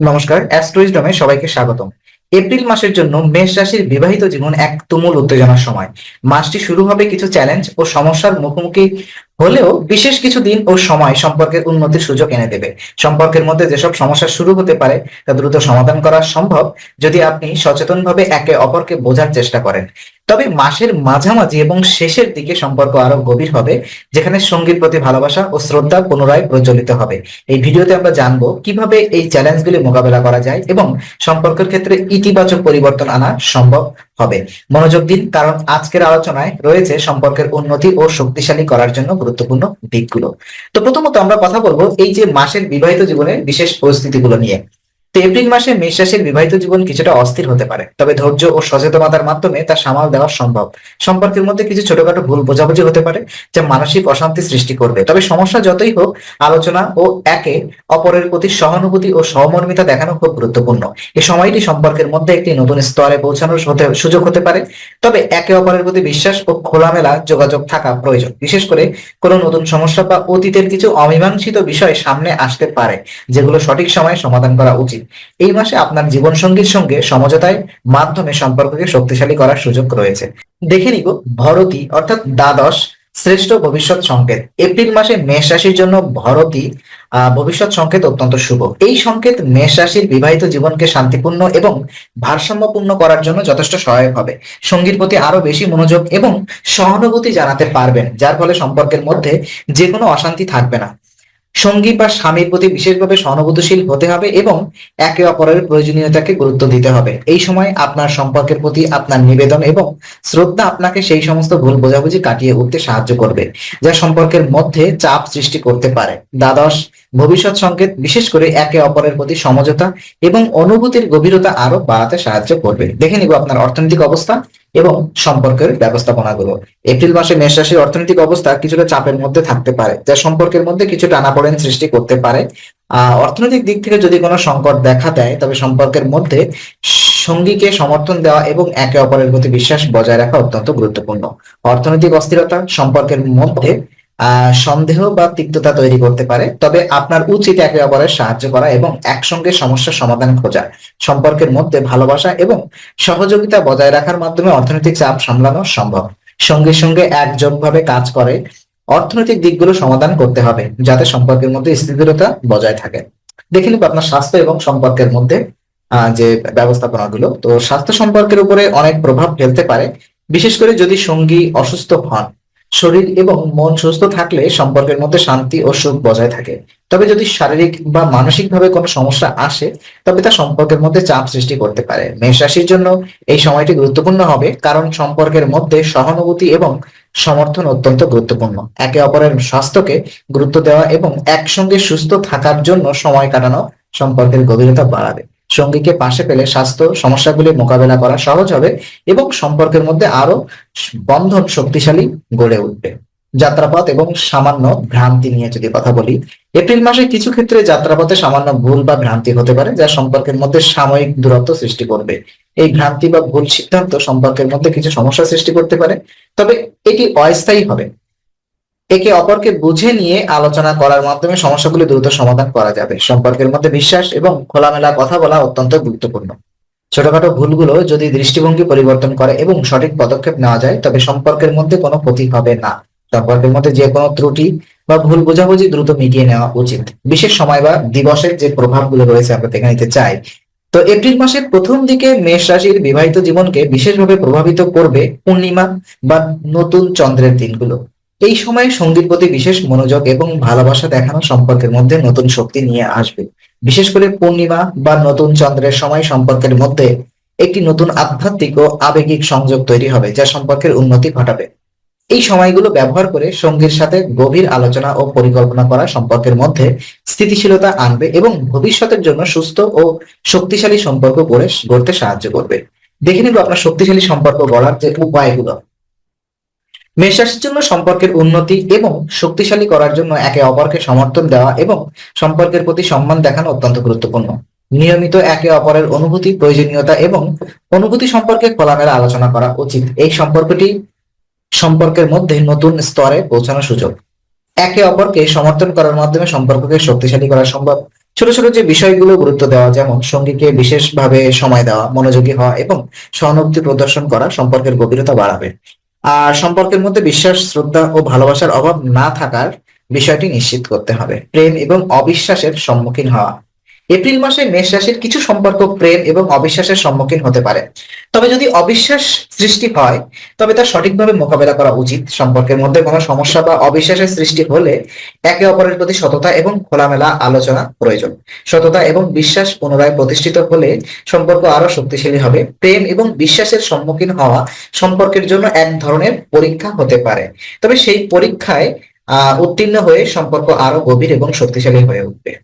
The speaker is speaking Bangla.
নমস্কার, অ্যাস্ট্রোইজডমে সবাইকে স্বাগতম। এপ্রিল মাসের জন্য মেষ রাশির বিবাহিত জীবন এক তুমুল উত্তেজনার সময়। মাসটি শুরু হবে কিছু চ্যালেঞ্জ ও সমস্যার মুখোমুখি হলেও বিশেষ কিছু দিন ও সময় সম্পর্কের উন্নতির সুযোগ এনে দেবে। সম্পর্কের মধ্যে যেসব সমস্যা শুরু হতে পারে, তা দ্রুত সমাধান করা সম্ভব যদি আপনি সচেতনভাবে একে অপরকে বোঝার চেষ্টা করেন। তবে মাসের মাঝামাঝি এবং শেষের দিকে সম্পর্ক আরও গভীর হবে, যেখানে সঙ্গীর প্রতি ভালোবাসা ও শ্রদ্ধা পুনরায় প্রজ্বলিত হবে। এই ভিডিওতে আমরা জানব কীভাবে এই চ্যালেঞ্জগুলি মোকাবেলা করা যায় এবং সম্পর্কের ক্ষেত্রে ইতিবাচক পরিবর্তন আনা সম্ভব হবে। মনোযোগ দিন, কারণ আজকের আলোচনায় রয়েছে সম্পর্কের উন্নতি ও শক্তিশালী করার জন্য গুরুত্বপূর্ণ দিকগুলো। তো প্রথমত আমরা কথা বলব এই যে মাসের বিবাহিত জীবনের বিশেষ পরিস্থিতিগুলো নিয়ে। তো এপ্রিল মাসে মেষ রাশির বিবাহিত জীবন কিছুটা অস্থির হতে পারে। তবে ধৈর্য ও সচেতনতার মাধ্যমে তা সামাল দেওয়া সম্ভব। সম্পর্কের মধ্যে কিছু ছোটখাটো ভুল বোঝাবুঝি হতে পারে, যা মানসিক অশান্তি সৃষ্টি করবে। তবে সমস্যা যতই হোক, আলোচনা ও একে অপরের প্রতি সহানুভূতি ও সহমর্মিতা দেখানো খুব গুরুত্বপূর্ণ। এই সময়টি সম্পর্কের মধ্যে একটি নতুন স্তরে পৌঁছানোর সুযোগ হতে পারে। তবে একে অপরের প্রতি বিশ্বাস ও খোলামেলা যোগাযোগ থাকা প্রয়োজন। বিশেষ করে কোনো নতুন সমস্যা বা অতীতের কিছু অমীমাংসিত বিষয় সামনে আসতে পারে, যেগুলো সঠিক সময়ে সমাধান করা উচিত। এই মাসে আপনার জীবনসঙ্গীর সঙ্গে সমঝোতায় মাধ্যমে সম্পর্ককে শক্তিশালী করার সুযোগ রয়েছে। দেখে নিব, ভরতী অর্থাৎ দ্বাদশ শ্রেষ্ঠ ভবিষ্যৎ সংকেত। এপ্রিল মাসে মেষ রাশির জন্য ভরতী ভবিষ্যৎ সংকেত অত্যন্ত শুভ। এই সংকেত মেষ রাশির বিবাহিত জীবনকে শান্তিপূর্ণ এবং ভারসাম্যপূর্ণ করার জন্য যথেষ্ট সহায়ক হবে। সঙ্গীর প্রতি আরও বেশি মনোযোগ এবং সহানুভূতি জানাতে পারবেন, যার ফলে সম্পর্কের মধ্যে যে কোনো অশান্তি থাকবে না। সঙ্গী বা স্বামীর প্রতি বিশেষভাবে সহানুভূতিশীল হতে হবে এবং একে অপরের প্রয়োজনীয়তাকে গুরুত্ব দিতে হবে। এই সময় আপনার সম্পর্কের প্রতি আপনার নিবেদন এবং শ্রদ্ধা আপনাকে সেই সমস্ত ভুল বোঝাবুঝি কাটিয়ে উঠতে সাহায্য করবে, যা সম্পর্কের মধ্যে চাপ সৃষ্টি করতে পারে। দ্বাদশ, ভবিষ্যৎ সংকেত বিশেষ করে একে অপরের প্রতি সমঝোতা এবং অনুভূতির গভীরতা আরও বাড়াতে সাহায্য করবে। দেখে নিব আপনার অর্থনৈতিক অবস্থা। এবং সম্পর্কের ব্যবস্থাপনাগুলো। এপ্রিল মাসে মেষ রাশির অর্থনৈতিক অবস্থা কিছুটা চাপের মধ্যে থাকতে পারে, যা সম্পর্কের মধ্যে কিছু টানাপোড়েন সৃষ্টি করতে পারে। অর্থনৈতিক দিক থেকে যদি কোনো সংকট দেখা দেয়, তবে সম্পর্কের মধ্যে সঙ্গীকে সমর্থন দেওয়া এবং একে অপরের প্রতি বিশ্বাস বজায় রাখা অত্যন্ত গুরুত্বপূর্ণ। অর্থনৈতিক অস্থিরতা সম্পর্কের মধ্যে সন্দেহ বা তিক্ততা তৈরি করতে পারে। তবে আপনার উচিত একে অপরের সাহায্য করা এবং একসঙ্গে সমস্যার সমাধান খোঁজা, সম্পর্কের মধ্যে ভালোবাসা এবং সহযোগিতা বজায় রাখার মাধ্যমে অর্থনৈতিক চাপ সামলানো সম্ভব। সঙ্গে সঙ্গে একযোগভাবে কাজ করে, অর্থনৈতিক দিকগুলো সমাধান করতে হবে, যাতে সম্পর্কের মধ্যে স্থিতিরতা বজায় থাকে। দেখে নিব আপনার স্বাস্থ্য এবং সম্পর্কের মধ্যে যে ব্যবস্থাপনাগুলো। তো স্বাস্থ্য সম্পর্কের উপরে অনেক প্রভাব ফেলতে পারে। বিশেষ করে যদি সঙ্গী অসুস্থ হন শরীর এবং মন সুস্থ থাকলে সম্পর্কের মধ্যে শান্তি ও সুখ বজায় থাকে। তবে যদি শারীরিক বা মানসিক ভাবে কোনো সমস্যা আসে, তবে তা সম্পর্কের মধ্যে চাপ সৃষ্টি করতে পারে। মেষ রাশির জন্য এই সময়টি গুরুত্বপূর্ণ হবে, কারণ সম্পর্কের মধ্যে সহানুভূতি এবং সমর্থন অত্যন্ত গুরুত্বপূর্ণ। একে অপরের স্বাস্থ্যকে গুরুত্ব দেওয়া এবং একসঙ্গে সুস্থ থাকার জন্য সময় কাটানো সম্পর্কের গভীরতা বাড়াবে। সঙ্গীকে পাশে পেলে স্বাস্থ্য, সমস্যাগুলি মোকাবেলা করা সহজ হবে এবং সম্পর্কের মধ্যে আরও বন্ধন শক্তিশালী গড়ে উঠবে। যাত্রাপথ এবং সামান্য ভ্রান্তি নিয়ে যদি কথা বলি, এপ্রিল মাসে কিছু ক্ষেত্রে যাত্রাপথে সামান্য ভুল বা ভ্রান্তি হতে পারে যা সম্পর্কের মধ্যে সাময়িক দূরত্ব সৃষ্টি করবে। এই ভ্রান্তি বা ভুল সিদ্ধান্ত সম্পর্কের মধ্যে কিছু সমস্যা সৃষ্টি করতে পারে, তবে এটি অস্থায়ী হবে। একে অপরকে বুঝে নিয়ে আলোচনা করার মাধ্যমে সমস্যাগুলি দ্রুত সমাধান করা যাবে। সম্পর্কের মধ্যে বিশ্বাস এবং খোলামেলা কথা বলা অত্যন্ত গুরুত্বপূর্ণ। ছোটখাটো ভুলগুলো যদি দৃষ্টিভঙ্গি পরিবর্তন করে এবং সঠিক পদক্ষেপ নেওয়া যায়, তবে সম্পর্কের মধ্যে কোনো ক্ষতি হবে না। সম্পর্কের মধ্যে যে কোনো ত্রুটি বা ভুল বোঝাবুঝি দ্রুত মিটিয়ে নেওয়া উচিত। বিশেষ সময় বা দিবসের যে প্রভাবগুলো রয়েছে আমরা দেখে নিতে চাই। তো এপ্রিল মাসের প্রথম দিকে মেষ রাশির বিবাহিত জীবনকে বিশেষভাবে প্রভাবিত করবে পূর্ণিমা বা নতুন চন্দ্রের দিনগুলো। এই সময়ে সঙ্গীর প্রতি বিশেষ মনোযোগ এবং ভালোবাসা দেখানো সম্পর্কের মধ্যে নতুন শক্তি নিয়ে আসবে। বিশেষ করে পূর্ণিমা বা নতুন চন্দ্রের সময় সম্পর্কের মধ্যে একটি নতুন আধ্যাত্মিক ও আবেগিক সংযোগ তৈরি হবে, যা সম্পর্কের উন্নতি ঘটাবে। এই সময়গুলো ব্যবহার করে সঙ্গীর সাথে গভীর আলোচনা ও পরিকল্পনা করা সম্পর্কের মধ্যে স্থিতিশীলতা আনবে এবং ভবিষ্যতের জন্য সুস্থ ও শক্তিশালী সম্পর্ক গড়ে গড়তে সাহায্য করবে। দেখে নিব আপনার শক্তিশালী সম্পর্ক গড়ার যে উপায়গুলো। মেষরাশির জন্য সম্পর্কের উন্নতি এবং শক্তিশালী করার জন্য একে অপরকে সমর্থন দেওয়া এবং সম্পর্কের প্রতি সম্মান দেখানো অত্যন্ত গুরুত্বপূর্ণ। নিয়মিত একে অপরের অনুভূতি, প্রয়োজনীয়তা এবং অনুভূতি সম্পর্কে খোলামেলা আলোচনা করা উচিত। এই সম্পর্কটি সম্পর্কের মধ্যে নতুন স্তরে পৌঁছানোর সুযোগ। একে অপরকে সমর্থন করার মাধ্যমে সম্পর্ককে শক্তিশালী করা সম্ভব। ছোট ছোট যে বিষয়গুলো গুরুত্ব দেওয়া, যেমন সঙ্গীকে বিশেষভাবে সময় দেওয়া, মনোযোগী হওয়া এবং সহানুভূতি প্রদর্শন করা সম্পর্কের গভীরতা বাড়াবে। আর সম্পর্কের মধ্যে বিশ্বাস, শ্রদ্ধা ও ভালোবাসার অভাব না থাকার বিষয়টি নিশ্চিত করতে হবে। প্রেম এবং অবিশ্বাসের সম্মুখীন হওয়া। এপ্রিল মাসে মেষ রাশির কিছু সম্পর্ক প্রেম এবং অবিশ্বাসের সম্মুখীন হতে পারে। তবে যদি অবিশ্বাস সৃষ্টি হয়, তবে তা সঠিকভাবে মোকাবেলা করা উচিত। সম্পর্কের মধ্যে কোনো সমস্যা বা অবিশ্বাসের সৃষ্টি হলে একে অপরের প্রতি সততা এবং খোলামেলা আলোচনা প্রয়োজন। সততা এবং বিশ্বাস পুনরায় প্রতিষ্ঠিত হলে সম্পর্ক আরও শক্তিশালী হবে। প্রেম এবং বিশ্বাসের সম্মুখীন হওয়া সম্পর্কের জন্য এক ধরনের পরীক্ষা হতে পারে। তবে সেই পরীক্ষায়, আহ, উত্তীর্ণ হয়ে সম্পর্ক আরও গভীর এবং শক্তিশালী হয়ে উঠবে।